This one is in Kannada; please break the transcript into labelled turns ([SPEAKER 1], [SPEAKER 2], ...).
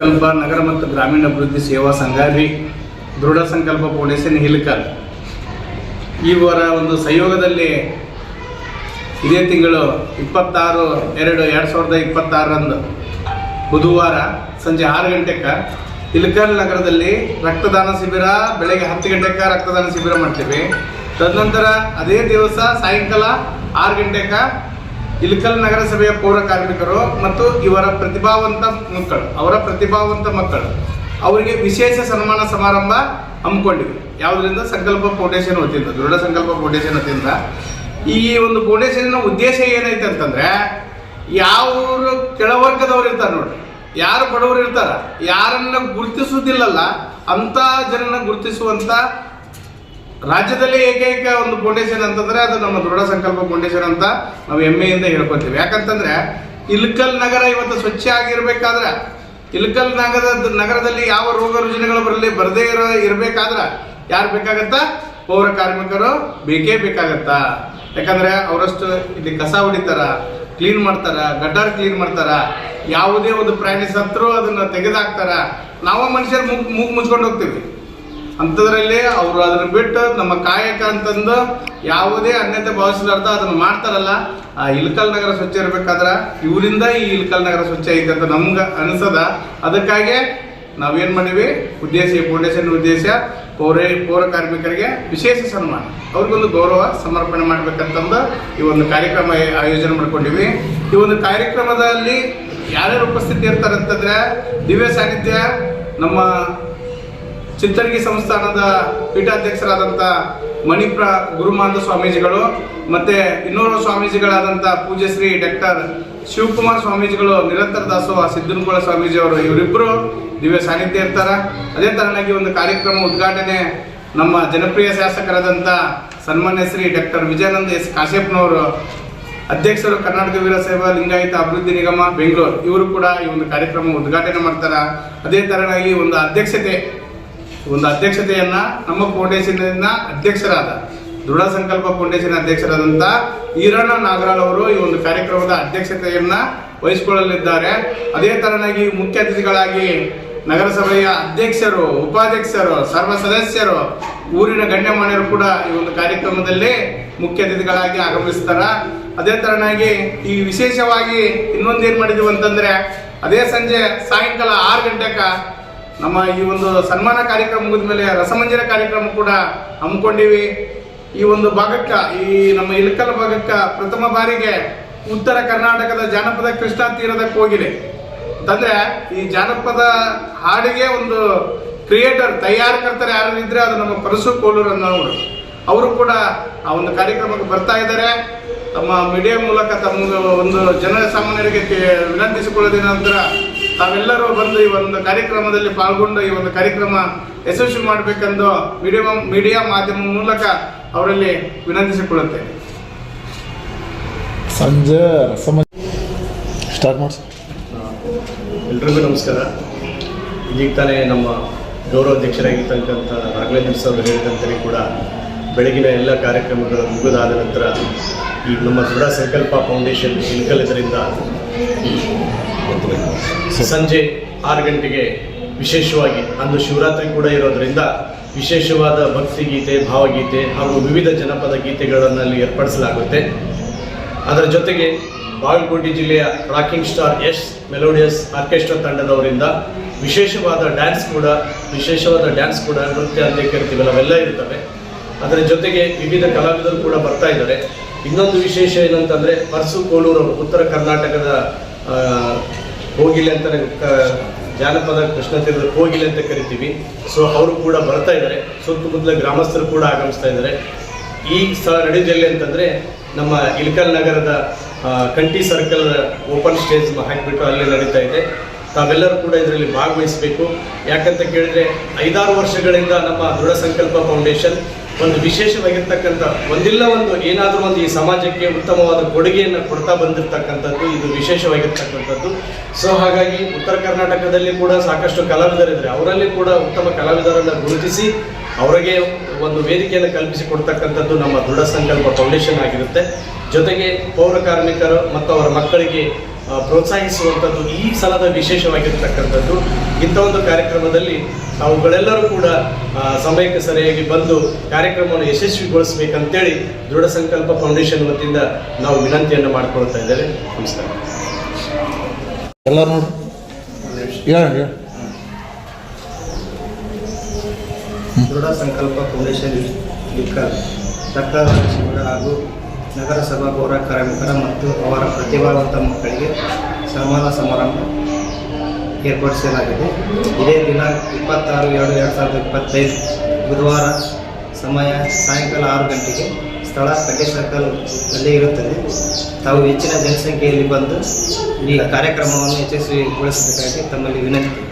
[SPEAKER 1] ಸಂಕಲ್ಪ ನಗರ ಮತ್ತು ಗ್ರಾಮೀಣ ಅಭಿವೃದ್ಧಿ ಸೇವಾ ಸಂಘ ರೀ ದೃಢ ಸಂಕಲ್ಪ ಫೌಂಡೇಶನ್ ಹಿಲ್ಕಲ್. ಇವರ ಒಂದು ಸಹಯೋಗದಲ್ಲಿ ಇದೇ ತಿಂಗಳು ಇಪ್ಪತ್ತಾರು, ಎರಡು ಎರಡು ಸಾವಿರದ ಇಪ್ಪತ್ತಾರರಂದು ಬುಧವಾರ ಸಂಜೆ ಆರು ಗಂಟೆಗೆ ಇಲ್ಕಲ್ ನಗರದಲ್ಲಿ ರಕ್ತದಾನ ಶಿಬಿರ, ಬೆಳಗ್ಗೆ ಹತ್ತು ಗಂಟೆಗೆ ರಕ್ತದಾನ ಶಿಬಿರ ಮಾಡ್ತೀವಿ. ತದನಂತರ ಅದೇ ದಿವಸ ಸಾಯಂಕಾಲ ಆರು ಗಂಟೆಗೆ ಇಲ್ಕಲ್ ನಗರಸಭೆಯ ಪೌರ ಕಾರ್ಮಿಕರು ಮತ್ತು ಇವರ ಪ್ರತಿಭಾವಂತ ಮಕ್ಕಳು, ಅವರ ಪ್ರತಿಭಾವಂತ ಮಕ್ಕಳು. ಅವರಿಗೆ ವಿಶೇಷ ಸನ್ಮಾನ ಸಮಾರಂಭ ಹಮ್ಮಿಕೊಂಡಿವೆ ಯಾವುದರಿಂದ? ಸಂಕಲ್ಪ ಫೌಂಡೇಶನ್ ವತಿಯಿಂದ, ದೃಢ ಸಂಕಲ್ಪ ಫೌಂಡೇಶನ್ ವತಿಯಿಂದ. ಈ ಒಂದು ಫೌಂಡೇಶನ್ನ ಉದ್ದೇಶ ಏನೈತೆ ಅಂತಂದ್ರೆ ಯಾವ ಕೆಳವರ್ಗದವ್ರು ಇರ್ತಾರೆ ನೋಡಿ ಯಾರು ಬಡವರು ಇರ್ತಾರ, ಯಾರನ್ನ ಗುರುತಿಸುವುದಿಲ್ಲಲ್ಲ ಅಂತ ಜನನ ಗುರುತಿಸುವಂತ ರಾಜ್ಯದಲ್ಲೇ ಏಕೈಕ ಒಂದು ಫೌಂಡೇಶನ್ ಅಂತಂದ್ರೆ ಅದು ನಮ್ಮ ದೃಢ ಸಂಕಲ್ಪ ಫೌಂಡೇಶನ್ ಅಂತ ನಾವು ಹೆಮ್ಮೆಯಿಂದ ಹೇಳ್ಕೊತೀವಿ. ಯಾಕಂತಂದ್ರೆ ಇಲ್ಕಲ್ ನಗರ ಇವತ್ತು ಸ್ವಚ್ಛ ಆಗಿರ್ಬೇಕಾದ್ರೆ, ಇಲ್ಕಲ್ ನಗರದ ನಗರದಲ್ಲಿ ಯಾವ ರೋಗ ರುಜಿನಗಳು ಬರಲಿ ಬರದೇ ಇರೋ, ಇರಬೇಕಾದ್ರೆ ಯಾರು ಬೇಕಾಗತ್ತಾ? ಪೌರ ಕಾರ್ಮಿಕರು ಬೇಕೇ ಬೇಕಾಗತ್ತಾ? ಯಾಕಂದ್ರೆ ಅವರಷ್ಟು ಇಲ್ಲಿ ಕಸ ಹೊಡಿತಾರ ಕ್ಲೀನ್ ಮಾಡ್ತಾರ ಗಡ್ಡರ್ ಕ್ಲೀನ್ ಮಾಡ್ತಾರ, ಯಾವುದೇ ಒಂದು ಪ್ರಾಣಿ ಸತ್ರು ಅದನ್ನ ತೆಗೆದಾಕ್ತಾರ. ನಾವು ಮನುಷ್ಯರು ಮುಗ್ ಮುಗ್ ಮುಚ್ಕೊಂಡು ಹೋಗ್ತೀವಿ. ಅಂಥದ್ರಲ್ಲಿ ಅವರು ಅದನ್ನ ಬಿಟ್ಟು ನಮ್ಮ ಕಾಯಕ ಅಂತಂದು ಯಾವುದೇ ಅನ್ಯತೆ ಭಾವಿಸಲಾರ್ದ ಅದನ್ನ ಮಾಡ್ತಾರಲ್ಲ, ಆ ಇಲ್ಕಲ್ ನಗರ ಸ್ವಚ್ಛ ಇರ್ಬೇಕಾದ್ರ ಇವರಿಂದ ಈ ಇಲ್ಕಲ್ ನಗರ ಸ್ವಚ್ಛ ಐತೆ ಅಂತ ನಮ್ಗೆ ಅನಿಸದ. ಅದಕ್ಕಾಗಿ ನಾವೇನ್ ಮಾಡೀವಿ? ಉದ್ದೇಶ ಫೌಂಡೇಶನ್ ಉದ್ದೇಶ ಪೌರ ಪೌರ ಕಾರ್ಮಿಕರಿಗೆ ವಿಶೇಷ ಸನ್ಮಾನ. ಅವ್ರಿಗೊಂದು ಗೌರವ, ಸಮರ್ಪಣೆ ಮಾಡ್ಬೇಕಂತಂದು ಈ ಒಂದು ಕಾರ್ಯಕ್ರಮ ಆಯೋಜನೆ ಮಾಡ್ಕೊಂಡಿವಿ. ಈ ಒಂದು ಕಾರ್ಯಕ್ರಮದಲ್ಲಿ ಯಾರ್ಯಾರು ಉಪಸ್ಥಿತಿ ಇರ್ತಾರೆ ಅಂತಂದ್ರೆ ದಿವ್ಯ ಸಾನ್ನಿಧ್ಯ ನಮ್ಮ ಚಿತ್ತರಗಿ ಸಂಸ್ಥಾನದ ಪೀಠಾಧ್ಯಕ್ಷರಾದಂಥ ಮಣಿಪ್ರ ಗುರುಮಾಂದ ಸ್ವಾಮೀಜಿಗಳು ಮತ್ತೆ ಇನ್ನೂರು ಸ್ವಾಮೀಜಿಗಳಾದಂಥ ಪೂಜ್ಯಶ್ರೀ ಡಾಕ್ಟರ್ ಶಿವಕುಮಾರ್ ಸ್ವಾಮೀಜಿಗಳು, ನಿರಂತರ ದಾಸೋಹ ಸಿದ್ದನಕೋಳ ಸ್ವಾಮೀಜಿ ಅವರು ಇವರಿಬ್ಬರು ದಿವ್ಯ ಸಾನ್ನಿಧ್ಯ ಇರ್ತಾರೆ. ಅದೇ ತರನಾಗಿ ಒಂದು ಕಾರ್ಯಕ್ರಮ ಉದ್ಘಾಟನೆ ನಮ್ಮ ಜನಪ್ರಿಯ ಶಾಸಕರಾದಂಥ ಸನ್ಮಾನ್ಯ ಶ್ರೀ ಡಾಕ್ಟರ್ ವಿಜಯಾನಂದ ಎಸ್ ಕಾಶ್ಯಪ್ನವರು ಅಧ್ಯಕ್ಷರು ಕರ್ನಾಟಕ ವೀರ ಸೇವಾ ಲಿಂಗಾಯತ ಅಭಿವೃದ್ಧಿ ನಿಗಮ, ಬೆಂಗಳೂರು. ಇವರು ಕೂಡ ಈ ಒಂದು ಕಾರ್ಯಕ್ರಮ ಉದ್ಘಾಟನೆ ಮಾಡ್ತಾರೆ. ಅದೇ ತರನಾಗಿ ಒಂದು ಅಧ್ಯಕ್ಷತೆ ಒಂದು ಅಧ್ಯಕ್ಷತೆಯನ್ನ ನಮ್ಮ ಫೌಂಡೇಶನ್ ಅಧ್ಯಕ್ಷರಾದ ದೃಢ ಸಂಕಲ್ಪ ಫೌಂಡೇಶನ್ ಅಧ್ಯಕ್ಷರಾದಂತ ಈರಣ್ಣ ನಾಗರಾಳ್ ಅವರು ಈ ಒಂದು ಕಾರ್ಯಕ್ರಮದ ಅಧ್ಯಕ್ಷತೆಯನ್ನ ವಹಿಸಿಕೊಳ್ಳಲಿದ್ದಾರೆ. ಅದೇ ತರನಾಗಿ ಮುಖ್ಯ ಅತಿಥಿಗಳಾಗಿ ನಗರಸಭೆಯ ಅಧ್ಯಕ್ಷರು, ಉಪಾಧ್ಯಕ್ಷರು, ಸರ್ವ ಸದಸ್ಯರು, ಊರಿನ ಗಣ್ಯಮಾನ್ಯರು ಕೂಡ ಈ ಒಂದು ಕಾರ್ಯಕ್ರಮದಲ್ಲಿ ಮುಖ್ಯ ಅತಿಥಿಗಳಾಗಿ ಆಗಮಿಸ್ತಾರ. ಅದೇ ತರನಾಗಿ ಈ ವಿಶೇಷವಾಗಿ ಇನ್ನೊಂದೇನ್ ಮಾಡಿದೀವಿ ಅಂತಂದ್ರೆ ಅದೇ ಸಂಜೆ ಸಾಯಂಕಾಲ ಆರು ಗಂಟೆಗೆ ನಮ್ಮ ಈ ಒಂದು ಸನ್ಮಾನ ಕಾರ್ಯಕ್ರಮ ಮುಗಿದ ಮೇಲೆ ರಸಮಂಜರಿ ಕಾರ್ಯಕ್ರಮ ಕೂಡ ಹಮ್ಮಿಕೊಂಡಿವಿ. ಈ ಒಂದು ಭಾಗಕ್ಕೆ, ಈ ನಮ್ಮ ಇಳಕಲ್ ಭಾಗಕ್ಕೆ ಪ್ರಥಮ ಬಾರಿಗೆ ಉತ್ತರ ಕರ್ನಾಟಕದ ಜಾನಪದ ಕೃಷ್ಣಾ ತೀರದ ಕೋಗಿಲೆ ಅಂತಂದ್ರೆ ಈ ಜಾನಪದ ಹಾಡಿಗೆ ಒಂದು ಕ್ರಿಯೇಟರ್, ತಯಾರಕರ್ತರು ಯಾರು ಇದ್ರೆ ಅದು ನಮ್ಮ ಪರಸು ಕೋಲೂರ್ ಅನ್ನೋರು. ಅವರು ಕೂಡ ಆ ಒಂದು ಕಾರ್ಯಕ್ರಮಕ್ಕೆ ಬರ್ತಾ ಇದ್ದಾರೆ. ತಮ್ಮ ಮೀಡಿಯಾ ಮೂಲಕ ತಮ್ಮ ಒಂದು ಜನ ಸಾಮಾನ್ಯರಿಗೆ ತಿ- ವಿನಂತಿಸಿಕೊಳ್ಳೋದೇನಂತರ ತಾವೆಲ್ಲರೂ ಬಂದು ಈ ಒಂದು ಕಾರ್ಯಕ್ರಮದಲ್ಲಿ ಪಾಲ್ಗೊಂಡು ಈ ಒಂದು ಕಾರ್ಯಕ್ರಮ ಯಶಸ್ವಿ ಮಾಡಬೇಕೆಂದು ಮೀಡಿಯಾ ಮೀಡಿಯಾ ಮಾಧ್ಯಮ ಮೂಲಕ ಅವರಲ್ಲಿ ವಿನಂತಿಸಿಕೊಳ್ಳುತ್ತೇನೆ.
[SPEAKER 2] ಸಂಜೆ ಸ್ಟಾರ್ಟ್ ಮಾಡಿ.
[SPEAKER 3] ಎಲ್ರಿಗೂ ನಮಸ್ಕಾರ. ಈಗ ತಾನೇ ನಮ್ಮ ಗೌರವಾಧ್ಯಕ್ಷರಾಗಿರ್ತಕ್ಕಂಥ ರಾಘವೇಂದ್ರ ಸರ್ ಹೇಳಿದಂತೆ ಹೇಳಿದಂತೆಯೇ ಕೂಡ ಬೆಳಗಿನ ಎಲ್ಲ ಕಾರ್ಯಕ್ರಮಗಳು ಮುಗಿದಾದ ನಂತರ ಈ ನಮ್ಮ ದೃಢ ಸಂಕಲ್ಪ ಫೌಂಡೇಶನ್ ಇನ್ಕಲ್ ಇದರಿಂದ ಸಂಜೆ ಆರು ಗಂಟೆಗೆ ವಿಶೇಷವಾಗಿ ಅಂದು ಶಿವರಾತ್ರಿ ಕೂಡ ಇರೋದರಿಂದ ವಿಶೇಷವಾದ ಭಕ್ತಿಗೀತೆ ಭಾವಗೀತೆ ಹಾಗೂ ವಿವಿಧ ಜನಪದ ಗೀತೆಗಳನ್ನು ಅಲ್ಲಿ ಏರ್ಪಡಿಸಲಾಗುತ್ತೆ. ಅದರ ಜೊತೆಗೆ ಬಾಗಲಕೋಟೆ ಜಿಲ್ಲೆಯ rocking star S melodious orchestra ತಂಡದವರಿಂದ ವಿಶೇಷವಾದ ಡ್ಯಾನ್ಸ್ ಕೂಡ ವಿಶೇಷವಾದ ಡ್ಯಾನ್ಸ್ ಕೂಡ ನೃತ್ಯ ಅಂತ ಕರಿತೀವಲ್ಲ ಅವೆಲ್ಲ ಇರ್ತವೆ. ಅದರ ಜೊತೆಗೆ ವಿವಿಧ ಕಲಾವಿದರು ಕೂಡ ಬರ್ತಾ ಇದ್ದಾರೆ. ಇನ್ನೊಂದು ವಿಶೇಷ ಏನಂತಂದರೆ ಪರ್ಸು ಕೋಲೂರು ಉತ್ತರ ಕರ್ನಾಟಕದ ಕೋಗಿಲೆ ಅಂತ ಜಾನಪದ ಕೃಷ್ಣ ತೀರದ ಕೋಗಿಲೆ ಅಂತ ಕರಿತೀವಿ. ಸೊ ಅವರು ಕೂಡ ಬರ್ತಾ ಇದ್ದಾರೆ ಸುತ್ತಮುತ್ತಲ ಗ್ರಾಮಸ್ಥರು ಕೂಡ ಆಗಮಿಸ್ತಾ ಇದ್ದಾರೆ ಈ ಸ್ಥಳ ನಡೆದಿಲ್ಲ ಅಂತಂದರೆ, ನಮ್ಮ ಇಲ್ಕಲ್ ನಗರದ ಕಂಟಿ ಸರ್ಕಲ್ ಓಪನ್ ಸ್ಟೇಜ್ ಹಾಕಿಬಿಟ್ಟು ಅಲ್ಲಿ ನಡೀತಾ ಇದೆ. ತಾವೆಲ್ಲರೂ ಕೂಡ ಇದರಲ್ಲಿ ಭಾಗವಹಿಸಬೇಕು. ಯಾಕಂತ ಕೇಳಿದ್ರೆ, ಐದಾರು ವರ್ಷಗಳಿಂದ ನಮ್ಮ ದೃಢ ಸಂಕಲ್ಪ ಫೌಂಡೇಶನ್ ಒಂದು ವಿಶೇಷವಾಗಿರ್ತಕ್ಕಂಥ ಒಂದಿಲ್ಲ ಒಂದು ಏನಾದರೂ ಒಂದು ಈ ಸಮಾಜಕ್ಕೆ ಉತ್ತಮವಾದ ಕೊಡುಗೆಯನ್ನು ಕೊಡ್ತಾ ಬಂದಿರತಕ್ಕಂಥದ್ದು, ಇದು ವಿಶೇಷವಾಗಿರ್ತಕ್ಕಂಥದ್ದು. ಸೊ ಹಾಗಾಗಿ ಉತ್ತರ ಕರ್ನಾಟಕದಲ್ಲಿ ಕೂಡ ಸಾಕಷ್ಟು ಕಲಾವಿದರಿದ್ದಾರೆ ಅವರಲ್ಲಿ ಕೂಡ ಉತ್ತಮ ಕಲಾವಿದರನ್ನು ಗುರುತಿಸಿ ಅವರಿಗೆ ಒಂದು ವೇದಿಕೆಯನ್ನು ಕಲ್ಪಿಸಿ ಕೊಡ್ತಕ್ಕಂಥದ್ದು ನಮ್ಮ ದೃಢ ಸಂಕಲ್ಪ ಫೌಂಡೇಶನ್ ಆಗಿರುತ್ತೆ. ಜೊತೆಗೆ ಪೌರ ಕಾರ್ಮಿಕರು ಮತ್ತು ಅವರ ಮಕ್ಕಳಿಗೆ ಪ್ರೋತ್ಸಾಹಿಸುವಂಥದ್ದು ಈ ಸಲದ ವಿಶೇಷವಾಗಿರ್ತಕ್ಕಂಥದ್ದು. ಇಂಥ ಒಂದು ಕಾರ್ಯಕ್ರಮದಲ್ಲಿ ಅವುಗಳೆಲ್ಲರೂ ಕೂಡ ಸಮಯಕ್ಕೆ ಸರಿಯಾಗಿ ಬಂದು ಕಾರ್ಯಕ್ರಮವನ್ನು ಯಶಸ್ವಿಗೊಳಿಸಬೇಕಂತೇಳಿ ದೃಢ ಸಂಕಲ್ಪ ಫೌಂಡೇಶನ್ ವತಿಯಿಂದ ನಾವು ವಿನಂತಿಯನ್ನು ಮಾಡಿಕೊಳ್ತಾ ಇದ್ದೇವೆ. ನಮಸ್ಕಾರ.
[SPEAKER 2] ಎಲ್ಲ
[SPEAKER 4] ದೃಢ ಸಂಕಲ್ಪ ಫೌಂಡೇಶನ್ ಸರ್ಕಾರ ಶಿಬಿರ ಹಾಗೂ ನಗರಸಭಾ ಪೌರ ಕಾರ್ಮಿಕರ ಮತ್ತು ಅವರ ಪ್ರತಿಭಾವಂತ ಮಕ್ಕಳಿಗೆ ಸನ್ಮಾನ ಸಮಾರಂಭ. ಏರ್ಪಡಿಸಲಾಗಿದೆ. ಇದೇ ದಿನ ಇಪ್ಪತ್ತಾರು ಎರಡು ಎರಡು ಸಾವಿರದ ಇಪ್ಪತ್ತೈದು ಬುಧವಾರ ಸಮಯ ಸಾಯಂಕಾಲ ಆರು ಗಂಟೆಗೆ ಸ್ಥಳ ಕಡ್ಡೆ ಸರ್ಕಲ್ ಅಲ್ಲಿ ಇರುತ್ತದೆ. ತಾವು ಹೆಚ್ಚಿನ ಜನಸಂಖ್ಯೆಯಲ್ಲಿ ಬಂದು ಈ ಕಾರ್ಯಕ್ರಮವನ್ನು ಯಶಸ್ವಿಗೊಳಿಸಬೇಕಾಗಿ ತಮ್ಮಲ್ಲಿ ವಿನಂತಿ.